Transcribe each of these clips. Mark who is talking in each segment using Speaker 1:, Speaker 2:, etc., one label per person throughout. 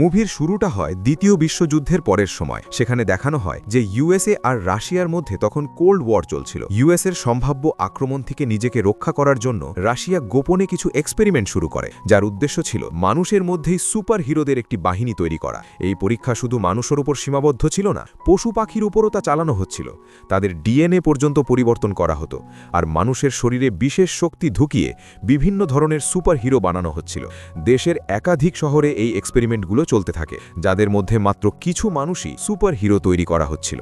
Speaker 1: মুভির শুরুটা হয় দ্বিতীয় বিশ্বযুদ্ধের পরের সময়। সেখানে দেখানো হয় যে ইউএসএ আর রাশিয়ার মধ্যে তখন কোল্ড ওয়ার চলছিল। ইউএসের সম্ভাব্য আক্রমণ থেকে নিজেকে রক্ষা করার জন্য রাশিয়া গোপনে কিছু এক্সপেরিমেন্ট শুরু করে, যার উদ্দেশ্য ছিল মানুষের মধ্যেই সুপার হিরোদের একটি বাহিনী তৈরি করা। এই পরীক্ষা শুধু মানুষের উপর সীমাবদ্ধ ছিল না, পশু পাখির উপরও তা চালানো হচ্ছিল। তাদের ডিএনএ পর্যন্ত পরিবর্তন করা হতো আর মানুষের শরীরে বিশেষ শক্তি ঢুকিয়ে বিভিন্ন ধরনের সুপার হিরো বানানো হচ্ছিল। দেশের একাধিক শহরে এই এক্সপেরিমেন্টগুলো চলতে থাকে, যাদের মধ্যে মাত্র কিছু মানুষই সুপার হিরো তৈরি করা হচ্ছিল।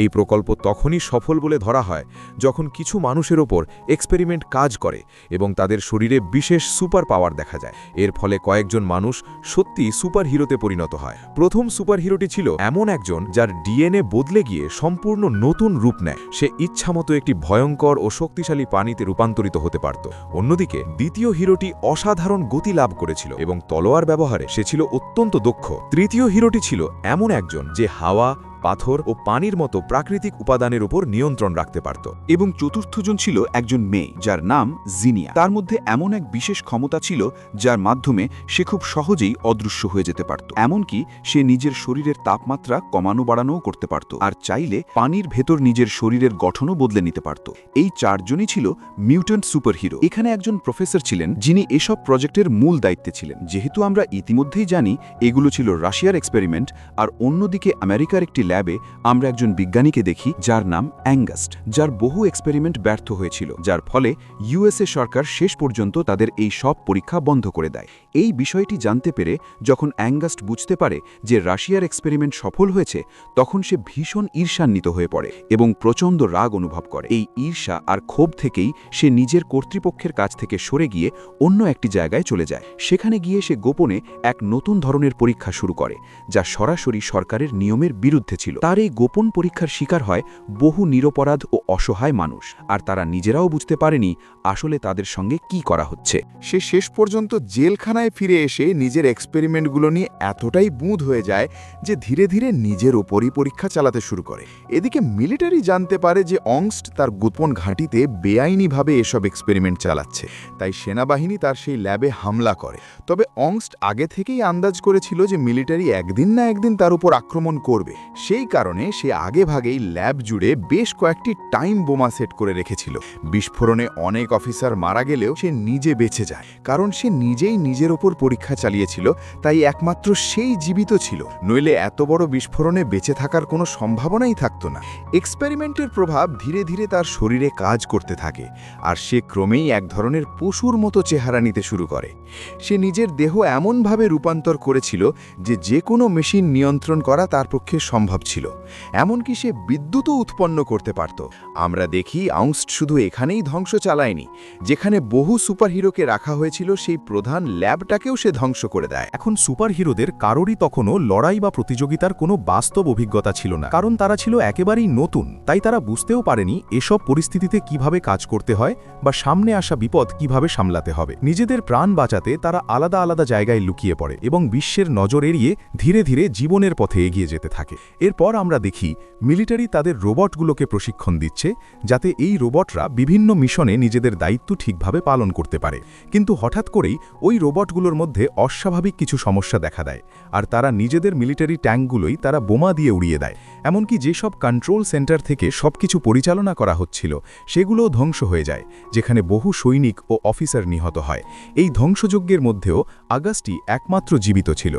Speaker 1: এই প্রকল্প তখনই সফল বলে ধরা হয়, যখন কিছু মানুষের ওপর এক্সপেরিমেন্ট কাজ করে এবং তাদের শরীরে বিশেষ সুপার পাওয়ার দেখা যায়। এর ফলে কয়েকজন মানুষ সত্যি সুপার হিরোতে পরিণত হয়। প্রথম সুপার হিরোটি ছিল এমন একজন যার ডিএনএ বদলে গিয়ে সম্পূর্ণ নতুন রূপ নেয়। সে ইচ্ছামতো একটি ভয়ঙ্কর ও শক্তিশালী পানিতে রূপান্তরিত হতে পারত। অন্যদিকে দ্বিতীয় হিরোটি অসাধারণ গতি লাভ করেছিল এবং তলোয়ার ব্যবহারে সে ছিল অত্যন্ত দক্ষ তৃতীয় হিরোটি ছিল এমন একজন যে হাওয়া পাথর ও পানির মতো প্রাকৃতিক উপাদানের উপর নিয়ন্ত্রণ রাখতে পারত
Speaker 2: এবং চতুর্থজন ছিল একজন মেয়ে, যার নাম জিনিয়া। তার মধ্যে এমন এক বিশেষ ক্ষমতা ছিল যার মাধ্যমে সে খুব সহজেই অদৃশ্য হয়ে যেতে পারত। এমনকি সে নিজের শরীরের তাপমাত্রা কমানো বাড়ানোও করতে পারত আর চাইলে পানির ভেতর নিজের শরীরের গঠনও বদলে নিতে পারত। এই চারজনই ছিল মিউট্যান্ট সুপারহিরো। এখানে একজন প্রফেসর ছিলেন যিনি এসব প্রজেক্টের মূল দায়িত্বে ছিলেন। যেহেতু আমরা ইতিমধ্যেই জানি এগুলো ছিল রাশিয়ার এক্সপেরিমেন্ট, আর অন্যদিকে আমেরিকার একটি ল্যাবে আমরা একজন বিজ্ঞানীকে দেখি যার নাম অ্যাঙ্গাস্ট, যার বহু এক্সপেরিমেন্ট ব্যর্থ হয়েছিল, যার ফলে ইউএসএ সরকার শেষ পর্যন্ত তাদের এই সব পরীক্ষা বন্ধ করে দেয়। এই বিষয়টি জানতে পেরে যখন অ্যাঙ্গাস্ট বুঝতে পারে যে রাশিয়ার এক্সপেরিমেন্ট সফল হয়েছে, তখন সে ভীষণ ঈর্ষান্বিত হয়ে পড়ে এবং প্রচণ্ড রাগ অনুভব করে। এই ঈর্ষা আর ক্ষোভ থেকেই সে নিজের কর্তৃপক্ষের কাছ থেকে সরে গিয়ে অন্য একটি জায়গায় চলে যায়। সেখানে গিয়ে সে গোপনে এক নতুন ধরনের পরীক্ষা শুরু করে, যা সরাসরি সরকারের নিয়মের বিরুদ্ধে ছিল তার এই গোপন পরীক্ষার শিকার হয় বহু নিরপরাধ ও অসহায় মানুষ। আর তারা নিজেরাও বুঝতে পারেনি আসলে তাদের সঙ্গে কি করা হচ্ছে।
Speaker 3: সে শেষ পর্যন্ত জেলখানায় ফিরে এসে নিজের এক্সপেরিমেন্টগুলো নিয়ে এতটাই বুঁদ হয়ে যায় যে ধীরে ধীরে নিজের ওপরই পরীক্ষা চালাতে শুরু করে। এদিকে মিলিটারি জানতে পারে যে অংস্ট তার গোপন ঘাঁটিতে বেআইনিভাবে এসব এক্সপেরিমেন্ট চালাচ্ছে। তাই সেনাবাহিনী তার সেই ল্যাবে হামলা করে। তবে অংস্ট আগে থেকেই আন্দাজ করেছিল যে মিলিটারি একদিন না একদিন তার উপর আক্রমণ করবে। সেই কারণে সে আগে ভাগেই ল্যাব জুড়ে বেশ কয়েকটি টাইম বোমা সেট করে রেখেছিল। বিস্ফোরণে অনেক অফিসার মারা গেলেও সে নিজে বেঁচে যায়। কারণ সে নিজেই নিজের ওপর পরীক্ষা চালিয়েছিল, তাই একমাত্র সেই জীবিত ছিল। নইলে এত বড় বিস্ফোরণে বেঁচে থাকার কোনো সম্ভাবনাই থাকতো না। এক্সপেরিমেন্টের প্রভাব ধীরে ধীরে তার শরীরে কাজ করতে থাকে, আর সে ক্রমেই এক ধরনের পশুর মতো চেহারা নিতে শুরু করে। সে নিজের দেহ এমনভাবে রূপান্তর করেছিল যে যে কোনো মেশিন নিয়ন্ত্রণ করা তার পক্ষে সম্ভব ছিল। এমনকি সে বিদ্যুৎও উৎপন্ন করতে পারত। আমরা দেখি আউংস্ট শুধু এখানেই ধ্বংস চালায়নি, যেখানে বহু সুপারহিরোকে রাখা হয়েছিল সেই প্রধান ল্যাবটাকেও সে ধ্বংস করে দেয়।
Speaker 4: এখন সুপার হিরোদের কারোরই তখনও লড়াই বা প্রতিযোগিতার কোনো বাস্তব অভিজ্ঞতা ছিল না, কারণ তারা ছিল একেবারেই নতুন, তাই তারা বুঝতেও পারেনি এসব পরিস্থিতিতে কীভাবে কাজ করতে হয় বা সামনে আসা বিপদ কীভাবে সামলাতে হবে। নিজেদের প্রাণ বাঁচাতে তারা আলাদা আলাদা জায়গায় লুকিয়ে পড়ে এবং বিশ্বের নজর এড়িয়ে ধীরে ধীরে জীবনের পথে এগিয়ে যেতে থাকে। এরপর আমরা দেখি, মিলিটারি তাদের রোবটগুলোকে প্রশিক্ষণ দিচ্ছে, যাতে এই রোবটরা বিভিন্ন মিশনে নিজেদের দায়িত্ব ঠিকভাবে পালন করতে পারে। কিন্তু হঠাৎ করেই ওই রোবটগুলোর মধ্যে অস্বাভাবিক কিছু সমস্যা দেখা দেয়, আর তারা নিজেদের মিলিটারি ট্যাঙ্কগুলোই তারা বোমা দিয়ে উড়িয়ে দেয়। এমনকি যেসব কন্ট্রোল সেন্টার থেকে সবকিছু পরিচালনা করা হচ্ছিল, সেগুলোও ধ্বংস হয়ে যায়, যেখানে বহু সৈনিক ও অফিসার নিহত হয়। এই ধ্বংসযজ্ঞের মধ্যেও আগস্টই একমাত্র জীবিত ছিল।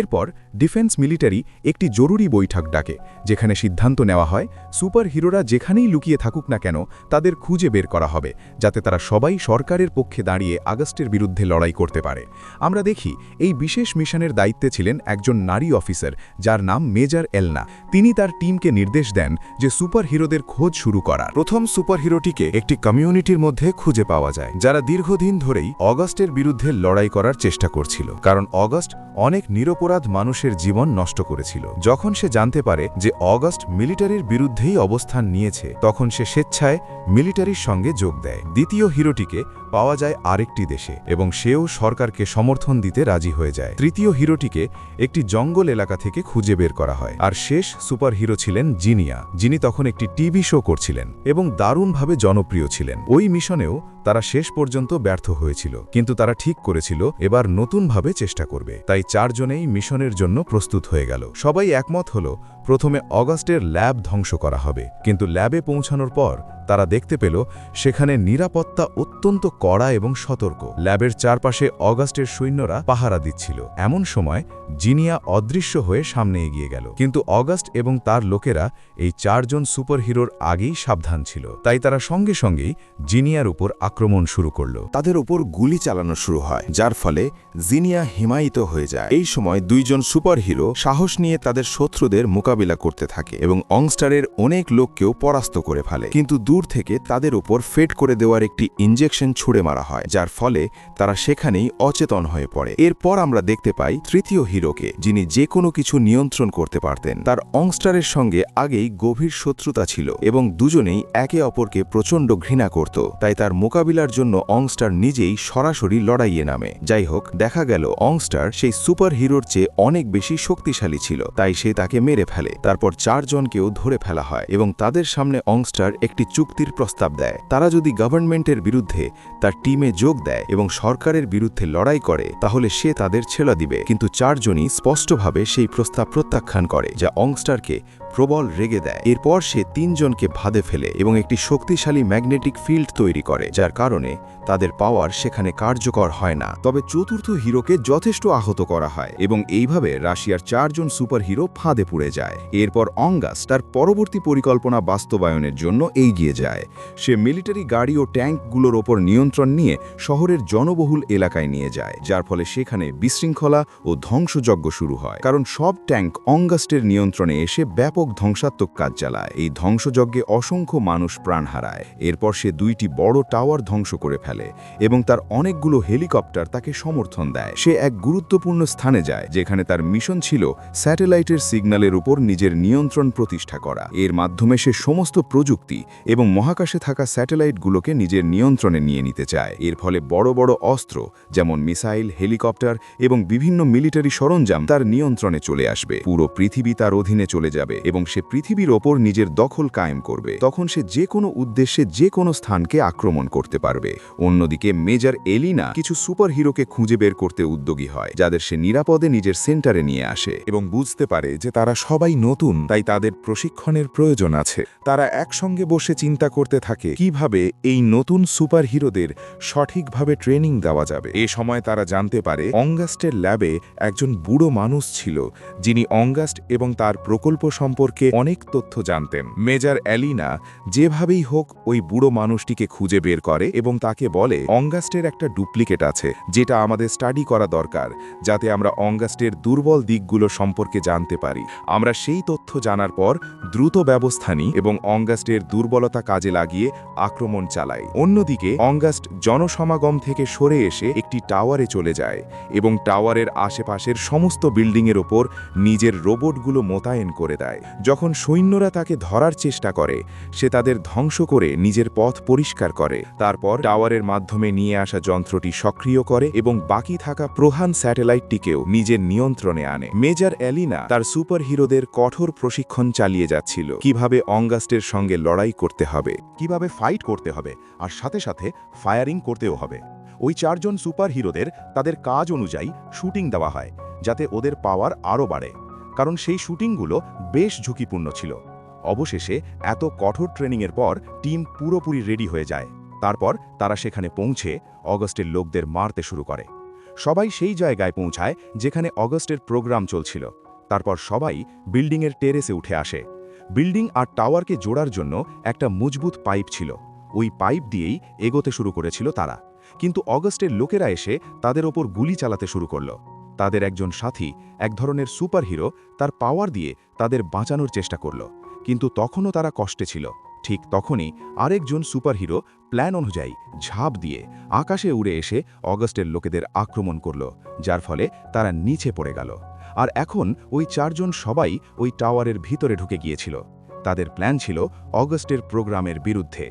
Speaker 4: এরপর ডিফেন্স মিলিটারি একটি জরুরি বৈঠক ডাকে। যেখানে সিদ্ধান্ত নেওয়া হয় সুপার হিরোরা যেখানেই লুকিয়ে থাকুক না কেন, তাদের খুঁজে বের করা হবে, যাতে তারা সবাই সরকারের পক্ষে দাঁড়িয়ে আগস্টের বিরুদ্ধে লড়াই করতে পারে। আমরা দেখি, এই বিশেষ মিশনের দায়িত্বে ছিলেন একজন নারী অফিসার, যার নাম মেজর এলনা। তিনি তার টিমকে নির্দেশ দেন যে সুপার হিরোদের খোঁজ শুরু করা
Speaker 1: প্রথম সুপারহিরোটিকে একটি কমিউনিটির মধ্যে খুঁজে পাওয়া যায়, যারা দীর্ঘদিন ধরেই অগস্টের বিরুদ্ধে লড়াই করার চেষ্টা করছিল। কারণ অগস্ট অনেক নিরপরাধ মানুষের জীবন নষ্ট করেছিল। যখন সে জানতে পারে যে অগস্ট মিলিটারির বিরুদ্ধেই অবস্থান নিয়েছে, তখন সে স্বেচ্ছায় মিলিটারির সঙ্গে যোগ দেয়। দ্বিতীয় হিরোটিকে
Speaker 4: পাওয়া যায় আরেকটি দেশে এবং সেও সরকারকে সমর্থন দিতে রাজি হয়ে যায়। তৃতীয় হিরোটিকে একটি জঙ্গল এলাকা থেকে খুঁজে বের করা হয় আর শেষ সুপার হিরো ছিলেন জিনিয়া। যিনি তখন একটি টিভি শো করছিলেন এবং দারুণভাবে জনপ্রিয় ছিলেন। ওই মিশনেও তারা শেষ পর্যন্ত ব্যর্থ হয়েছিল, কিন্তু তারা ঠিক করেছিল, এবার নতুনভাবে চেষ্টা করবে। তাই চারজনেই মিশনের জন্য প্রস্তুত হয়ে গেল। সবাই একমত হল প্রথমে অগাস্টের ল্যাব ধ্বংস করা হবে। কিন্তু ল্যাবে পৌঁছানোর পর তারা দেখতে পেল, সেখানে নিরাপত্তা অত্যন্ত কড়া এবং সতর্ক। ল্যাবের চারপাশে অগাস্টের সৈন্যরা পাহারা দিচ্ছিল। এমন সময়, জিনিয়া অদৃশ্য হয়ে সামনে এগিয়ে গেল। কিন্তু অগাস্ট এবং তার লোকেরা এই চারজন সুপারহিরোর আগেই সাবধান ছিল। তাই তারা সঙ্গে সঙ্গেই জিনিয়ার উপর আক্রমণ শুরু করল।
Speaker 3: তাদের ওপর গুলি চালানো শুরু হয়, যার ফলে জিনিয়া হিমায়িত হয়ে যায়। এই সময় দুইজন সুপারহিরো সাহস নিয়ে তাদের শত্রুদের মোকাবিলা করতে থাকে এবং অংস্টারের অনেক লোককেও পরাস্ত করে ফেলে। কিন্তু দূর থেকে তাদের উপর ফেট করে দেওয়ার একটি ইঞ্জেকশন ছুড়ে মারা হয়, যার ফলে তারা সেখানেই অচেতন হয়ে পড়ে। এরপর আমরা দেখতে পাই তৃতীয় হিরোকে, যিনি যে কোনো কিছু নিয়ন্ত্রণ করতে পারতেন। তার অংস্টারের সঙ্গে আগেই গভীর শত্রুতা ছিল এবং দুজনেই একে অপরকে প্রচণ্ড ঘৃণা করত। তাই তার মোকাবিলার জন্য অংস্টার নিজেই সরাসরি লড়াইয়ে নামে। যাই হোক, দেখা গেল অংস্টার সেই সুপার হিরোর চেয়ে অনেক বেশি শক্তিশালী ছিল, তাই সে তাকে মেরে ফেলে। তারপর চারজনকেও ধরে ফেলা হয় এবং তাদের সামনে অংস্টার একটি চুক্তির প্রস্তাব দেয়। তারা যদি গভর্নমেন্টের বিরুদ্ধে তার টিমে যোগ দেয় এবং সরকারের বিরুদ্ধে লড়াই করে, তাহলে সে তাদের ছেড়া দিবে। কিন্তু চারজনই স্পষ্টভাবে সেই প্রস্তাব প্রত্যাখ্যান করে, যা অংস্টারকে প্রবল রেগে দেয়। এরপর সে তিনজনকে ভাদে ফেলে এবং একটি শক্তিশালী ম্যাগনেটিক ফিল্ড তৈরি করে, যার কারণে তাদের পাওয়ার সেখানে কার্যকর হয় না। তবে চতুর্থ হিরোকে যথেষ্ট আহত করা হয় এবং এইভাবে রাশিয়ার চারজন সুপার হিরো ফাঁদে পুড়ে যায়। এরপর অঙ্গাস তার পরবর্তী পরিকল্পনা বাস্তবায়নের জন্য এগিয়ে যায়। সে মিলিটারি গাড়ি ও ট্যাঙ্কগুলোর ওপর নিয়ন্ত্রণ নিয়ে শহরের জনবহুল এলাকায় নিয়ে যায়, যার ফলে সেখানে বিশৃঙ্খলা ও ধ্বংসযজ্ঞ শুরু হয়। কারণ সব ট্যাঙ্ক অঙ্গাস্টের নিয়ন্ত্রণে এসে ব্যাপক ধ্বংসাত্মক কাজ চালায়। এই ধ্বংসযজ্ঞে অসংখ্য মানুষ প্রাণ হারায়। এরপর সে দুইটি বড় টাওয়ার ধ্বংস করে ফেলে এবং তার অনেকগুলো হেলিকপ্টার তাকে সমর্থন দেয়। সে এক গুরুত্বপূর্ণ স্থানে যায়, যেখানে তার মিশন ছিল স্যাটেলাইটের সিগন্যালের উপর নিজের নিয়ন্ত্রণ প্রতিষ্ঠা করা। এর মাধ্যমে সে সমস্ত প্রযুক্তি এবং মহাকাশে থাকা স্যাটেলাইটগুলোকে নিজের নিয়ন্ত্রণে নিয়ে নিতে চায়। এর ফলে বড় বড় অস্ত্র, যেমন মিসাইল, হেলিকপ্টার এবং বিভিন্ন মিলিটারি সরঞ্জাম তার নিয়ন্ত্রণে চলে আসবে। পুরো পৃথিবী তার অধীনে চলে যাবে এবং সে পৃথিবীর ওপর নিজের দখল কায়েম করবে। তখন সে যে কোনো উদ্দেশ্যে যে কোনো স্থানকে আক্রমণ করতে পারবে। অন্যদিকে মেজর এলিনা কিছু সুপার হিরোকে খুঁজে বের করতে উদ্যোগী হয়, যাদের সে নিরাপদে নিজের সেন্টারে নিয়ে আসে
Speaker 5: এবং বুঝতে পারে যে তারা সবাই নতুন, তাই তাদের প্রশিক্ষণের প্রয়োজন আছে। তারা একসঙ্গে বসে চিন্তা করতে থাকে কীভাবে এই নতুন সুপার হিরোদের সঠিকভাবে ট্রেনিং দেওয়া যাবে। এ সময় তারা জানতে পারে অঙ্গাস্টের ল্যাবে একজন বুড়ো মানুষ ছিল, যিনি অঙ্গাস্ট এবং তার প্রকল্প সম্পর্কে অনেক তথ্য জানতেন। মেজর অ্যালিনা যেভাবেই হোক ওই বুড়ো মানুষটিকে খুঁজে বের করে এবং তাকে বলে, অঙ্গাস্টের একটা ডুপ্লিকেট আছে, যেটা আমাদের স্টাডি করা দরকার, যাতে আমরা অঙ্গাস্টের দুর্বল দিকগুলো সম্পর্কে জানতে পারি। আমরা সেই তথ্য জানার পর দ্রুত ব্যবস্থা নিই এবং অঙ্গাস্টের দুর্বলতা কাজে লাগিয়ে আক্রমণ চালাই। অন্যদিকে, অঙ্গাস্ট জনসমাগম থেকে সরে এসে একটি টাওয়ারে চলে যায় এবং টাওয়ারের আশেপাশের সমস্ত বিল্ডিংয়ের ওপর নিজের রোবটগুলো মোতায়েন করে দেয়। যখন সৈন্যরা তাকে ধরার চেষ্টা করে, সে তাদের ধ্বংস করে নিজের পথ পরিষ্কার করে। তারপর টাওয়ারের মাধ্যমে নিয়ে আসা যন্ত্রটি সক্রিয় করে এবং বাকি থাকা প্রধান স্যাটেলাইটটিকেও নিজের নিয়ন্ত্রণে আনে। মেজর অ্যালিনা তার সুপার হিরোদের কঠোর প্রশিক্ষণ চালিয়ে যাচ্ছিল। কীভাবে অঙ্গাস্টের সঙ্গে লড়াই করতে হবে,
Speaker 6: কীভাবে ফাইট করতে হবে, আর সাথে সাথে ফায়ারিং করতেও হবে। ওই চারজন সুপার হিরোদের তাদের কাজ অনুযায়ী শুটিং দেওয়া হয়, যাতে ওদের পাওয়ার আরও বাড়ে। কারণ সেই শুটিংগুলো বেশ ঝুঁকিপূর্ণ ছিল। অবশেষে এত কঠোর ট্রেনিংয়ের পর টিম পুরোপুরি রেডি হয়ে যায়। তারপর তারা সেখানে পৌঁছে অগস্টের লোকদের মারতে শুরু করে। সবাই সেই জায়গায় পৌঁছায় যেখানে অগস্টের প্রোগ্রাম চলছিল। তারপর সবাই বিল্ডিংয়ের টেরেসে উঠে আসে। বিল্ডিং আর টাওয়ারকে জোড়ার জন্য একটা মজবুত পাইপ ছিল। ওই পাইপ দিয়েই এগোতে শুরু করেছিল তারা। কিন্তু অগস্টের লোকেরা এসে তাদের ওপর গুলি চালাতে শুরু করল। তাদের একজন সাথী এক ধরনের সুপারহিরো তার পাওয়ার দিয়ে তাদের বাঁচানোর চেষ্টা করল। কিন্তু তখনও তারা কষ্টে ছিল। ঠিক তখনই আরেকজন সুপারহিরো প্ল্যান অনুযায়ী ঝাঁপ দিয়ে আকাশে উড়ে এসে অগস্টের লোকেদের আক্রমণ করল, যার ফলে তারা নিচে পড়ে গেল। আর এখন ওই চারজন সবাই ওই টাওয়ারের ভিতরে ঢুকে গিয়েছিল। তাদের প্ল্যান ছিল অগস্টের প্রোগ্রামের বিরুদ্ধে।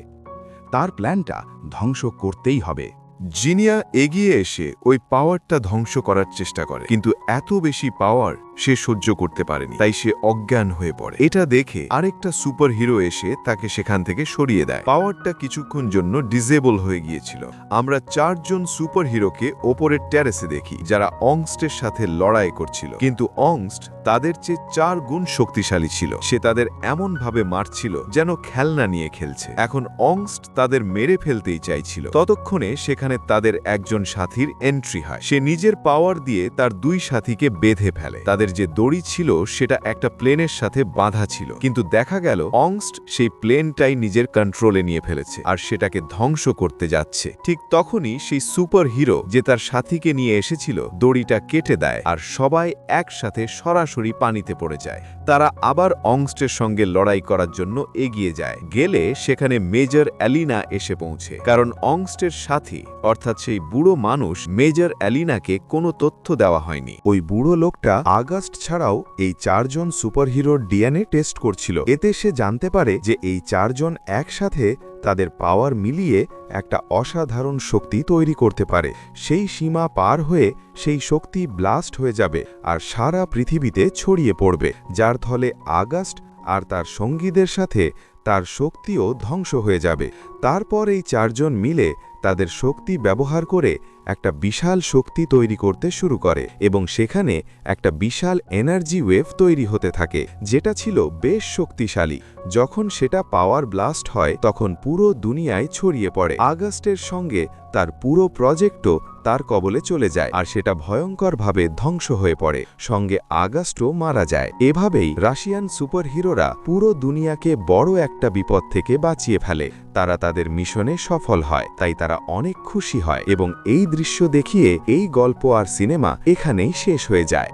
Speaker 6: তার প্ল্যানটা ধ্বংস করতেই হবে।
Speaker 3: জিনিয়া এগিয়ে এসে ওই পাওয়ারটা ধ্বংস করার চেষ্টা করে। কিন্তু এত বেশি পাওয়ার সে সহ্য করতে পারেনি, তাই সে অজ্ঞান হয়ে পড়ে। এটা দেখে আরেকটা সুপার হিরো এসে তাকে সেখান থেকে সরিয়ে দেয়। পাওয়ারটা কিছুক্ষণ জন্য ডিজেবল হয়ে গিয়েছিল। আমরা চারজন সুপার হিরোকে ওপরের ট্যারেসে দেখি, যারা অংস্টের সাথে লড়াই করছিল। কিন্তু অংস্ট তাদের চেয়ে চার গুণ শক্তিশালী ছিল। সে তাদের এমন ভাবে মারছিল যেন খেলনা নিয়ে খেলছে। এখন অংস্ট তাদের মেরে ফেলতেই চাইছিল। ততক্ষণে সেখানে তাদের একজন সাথীর এন্ট্রি হয়। সে নিজের পাওয়ার দিয়ে তার দুই সাথীকে বেঁধে ফেলে। তাদের যে দড়ি ছিল সেটা একটা প্লেনের সাথে বাঁধা ছিল। কিন্তু দেখা গেল, অংস্ট সেই প্লেনটাই নিজের কন্ট্রোলে নিয়ে ফেলেছে আর সেটাকে ধ্বংস করতে যাচ্ছে। ঠিক তখনই সেই সুপার হিরো যে তার সাথীকে নিয়ে এসেছিল, দড়িটা কেটে দেয় আর সবাই একসাথে সরাসরি পানিতে পড়ে যায়। তারা আবার অংস্টের সঙ্গে লড়াই করার জন্য এগিয়ে যায়। গেলে সেখানে মেজর অ্যালিনা এসে পৌঁছে। কারণ অংস্টের সাথী, অর্থাৎ সেই বুড়ো মানুষ, মেজর অ্যালিনাকে কোনো তথ্য দেওয়া হয়নি।
Speaker 5: ওই বুড়ো লোকটা আগস্ট ছাড়াও এই চারজন সুপারহিরোর ডিএনএ টেস্ট করছিল। এতে সে জানতে পারে যে এই চারজন একসাথে তাদের পাওয়ার মিলিয়ে একটা অসাধারণ শক্তি তৈরি করতে পারে। সেই সীমা পার হয়ে সেই শক্তি ব্লাস্ট হয়ে যাবে আর সারা পৃথিবীতে ছড়িয়ে পড়বে। যার ফলে আগস্ট আর তার সঙ্গীদের সাথে তার শক্তিও ধ্বংস হয়ে যাবে। তারপর এই চারজন মিলে তাদের শক্তি ব্যবহার করে একটা বিশাল শক্তি তৈরি করতে শুরু করে এবং সেখানে একটা বিশাল এনার্জি ওয়েভ তৈরি হতে থাকে, যেটা ছিল বেশ শক্তিশালী। যখন সেটা পাওয়ার ব্লাস্ট হয়, তখন পুরো দুনিয়ায় ছড়িয়ে পড়ে। আগস্টের সঙ্গে তার পুরো প্রজেক্টও তার কবলে চলে যায় আর সেটা ভয়ঙ্করভাবে ধ্বংস হয়ে পড়ে। সঙ্গে আগাস্টও মারা যায়। এভাবেই রাশিয়ান সুপারহিরোরা পুরো দুনিয়াকে বড় একটা বিপদ থেকে বাঁচিয়ে ফেলে। তারা তাদের মিশনে সফল হয়, তাই তারা অনেক খুশি হয় এবং এই দৃশ্য দেখিয়ে এই গল্প আর সিনেমা এখানেই শেষ হয়ে যায়।